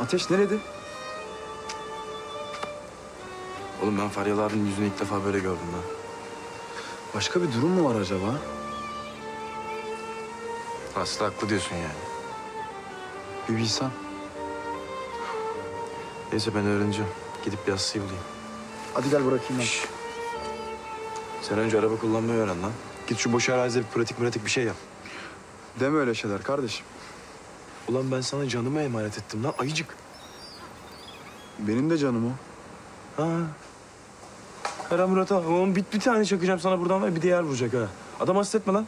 Ateş nerede? Oğlum ben Faryalı abinin yüzünü ilk defa böyle gördüm lan. Başka bir durum mu var acaba? Aslı haklı diyorsun yani. Bir bilsem. Neyse ben öğreneceğim. Gidip bir Aslı'yı bulayım. Hadi gel bırakayım ben. Şş. Sen önce araba kullanmayı öğren lan. Git şu boş arazide bir pratik pratik bir şey yap. Deme öyle şeyler kardeşim. Ulan ben sana canımı emanet ettim lan ayıcık. Benim de canım o. Ha. Kara Murat ha. Oğlum bir, bir tane çakacağım sana buradan ve bir de yer vuracak ha. Adam hasretme lan.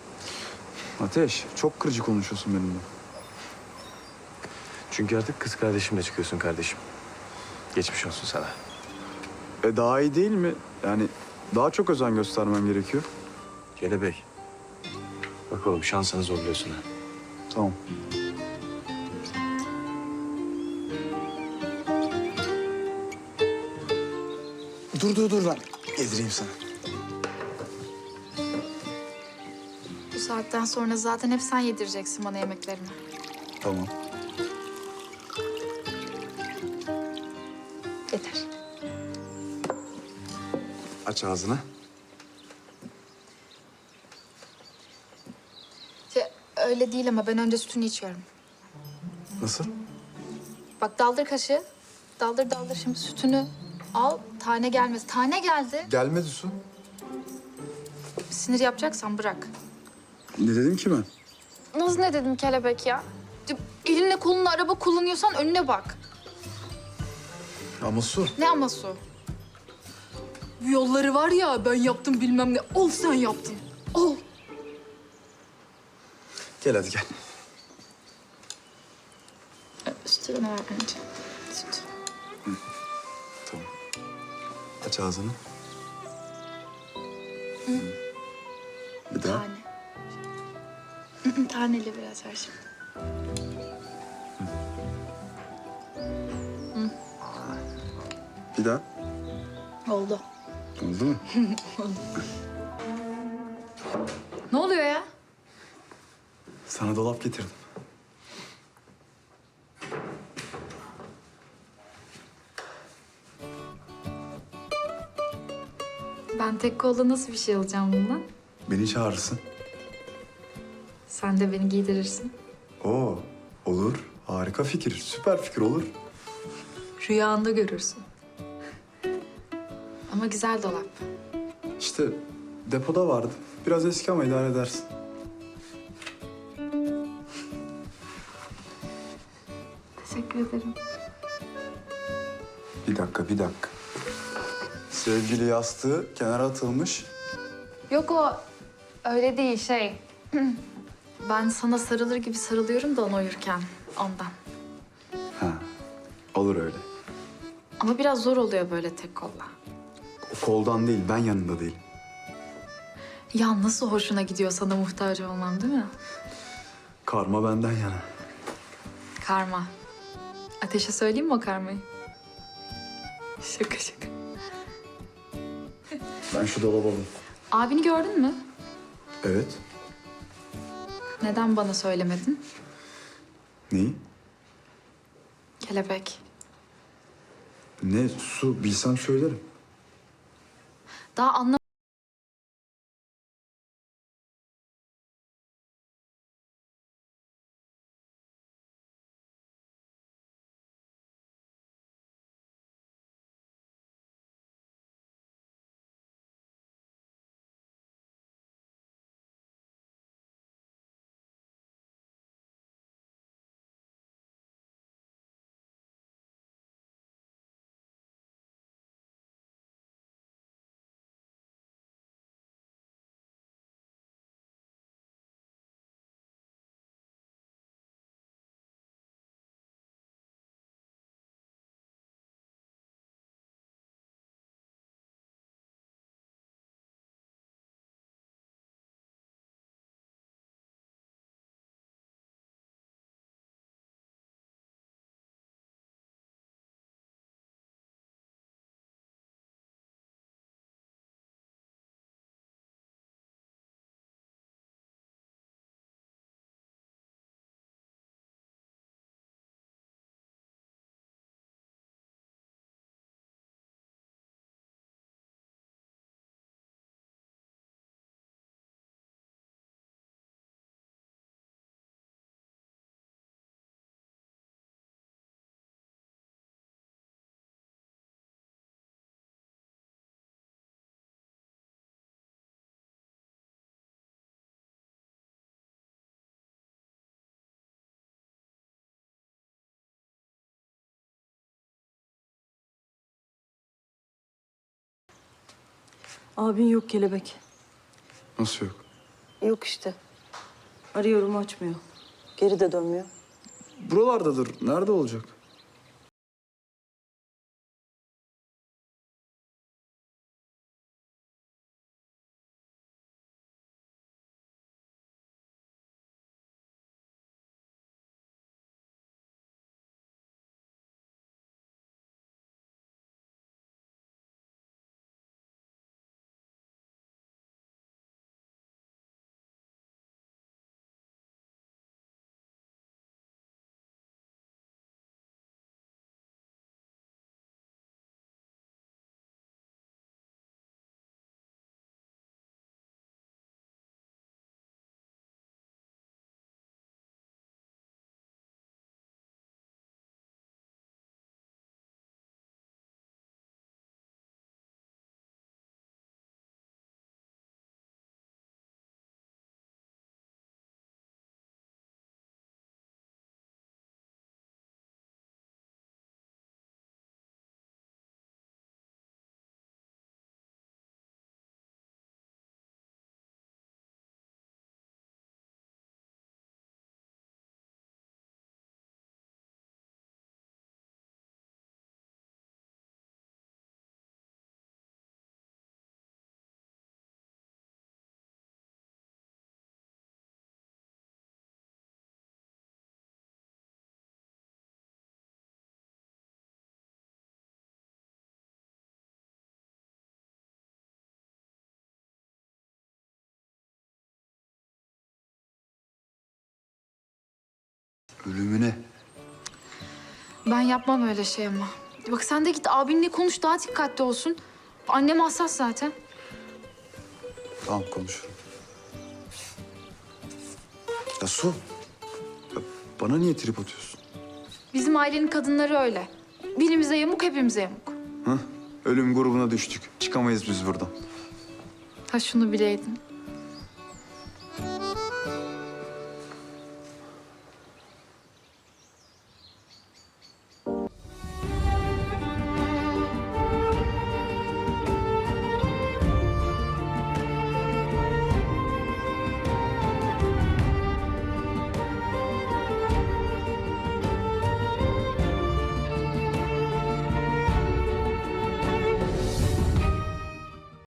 Ateş çok kırıcı konuşuyorsun benimle. Çünkü artık kız kardeşimle çıkıyorsun kardeşim. Geçmiş olsun sana. E daha iyi değil mi? Yani daha çok özen göstermem gerekiyor. Kelebek. Bak oğlum şansını zorluyorsun ha. Tamam. Dur dur dur ben yedireyim sana. Bu saatten sonra zaten hep sen yedireceksin bana yemeklerimi. Tamam. Yeter. Aç ağzını. Şey, öyle değil ama ben önce sütünü içiyorum. Nasıl? Bak daldır kaşığı. Daldır daldır şimdi sütünü al. Tane gelmez. Tane geldi. Gelmedi su. Sinir yapacaksan bırak. Ne dedim ki ben? Nasıl ne dedim kelebek ya? Elinle kolunla araba kullanıyorsan önüne bak. Ama su. Ne ama su? Bu yolları var ya ben yaptım bilmem ne. Ol sen yaptın. Ol. Gel hadi gel. Sütünü ver önce. Aç ağzını. Bir daha. Tane. Hı hı, Taneli biraz ver şimdi. Bir daha. Oldu. Oldu mu? Ne oluyor ya? Sana dolap getirdim. Ben tek kolla nasıl bir şey alacağım bundan? Beni çağırırsın. Sen de beni giydirirsin. Oo, olur. Harika fikir. Süper fikir olur. Rüyanda görürsün. Ama güzel dolap. İşte depoda vardı. Biraz eski ama idare edersin. Teşekkür ederim. Bir dakika, bir dakika. Sevgili yastığı kenara atılmış. Yok o öyle değil şey. ben sana sarılır gibi sarılıyorum da onu uyurken ondan. Ha, olur öyle. Ama biraz zor oluyor böyle tek kolla. O koldan değil, ben yanında değilim. Ya nasıl hoşuna gidiyor sana muhtaç olmam değil mi? Karma benden yana. Karma. Ateşe söyleyeyim mi o karmayı? Şaka şaka. Ben şu dolabı alayım. Abini gördün mü? Evet. Neden bana söylemedin? Neyi? Kelebek. Ne su bilsem söylerim. Daha anlamadım. Abin yok kelebek. Nasıl yok? Yok işte. Arıyorum açmıyor. Geri de dönmüyor. Buralardadır. Nerede olacak? Ölümüne. Ben yapmam öyle şey ama. Bak sen de git abinle konuş daha dikkatli olsun. Annem hassas zaten. Tamam konuşurum. Ya Su. ya bana niye trip atıyorsun? Bizim ailenin kadınları öyle. Birimize yamuk hepimize yamuk. Hı? Ölüm grubuna düştük. Çıkamayız biz buradan. Ha şunu bileydin.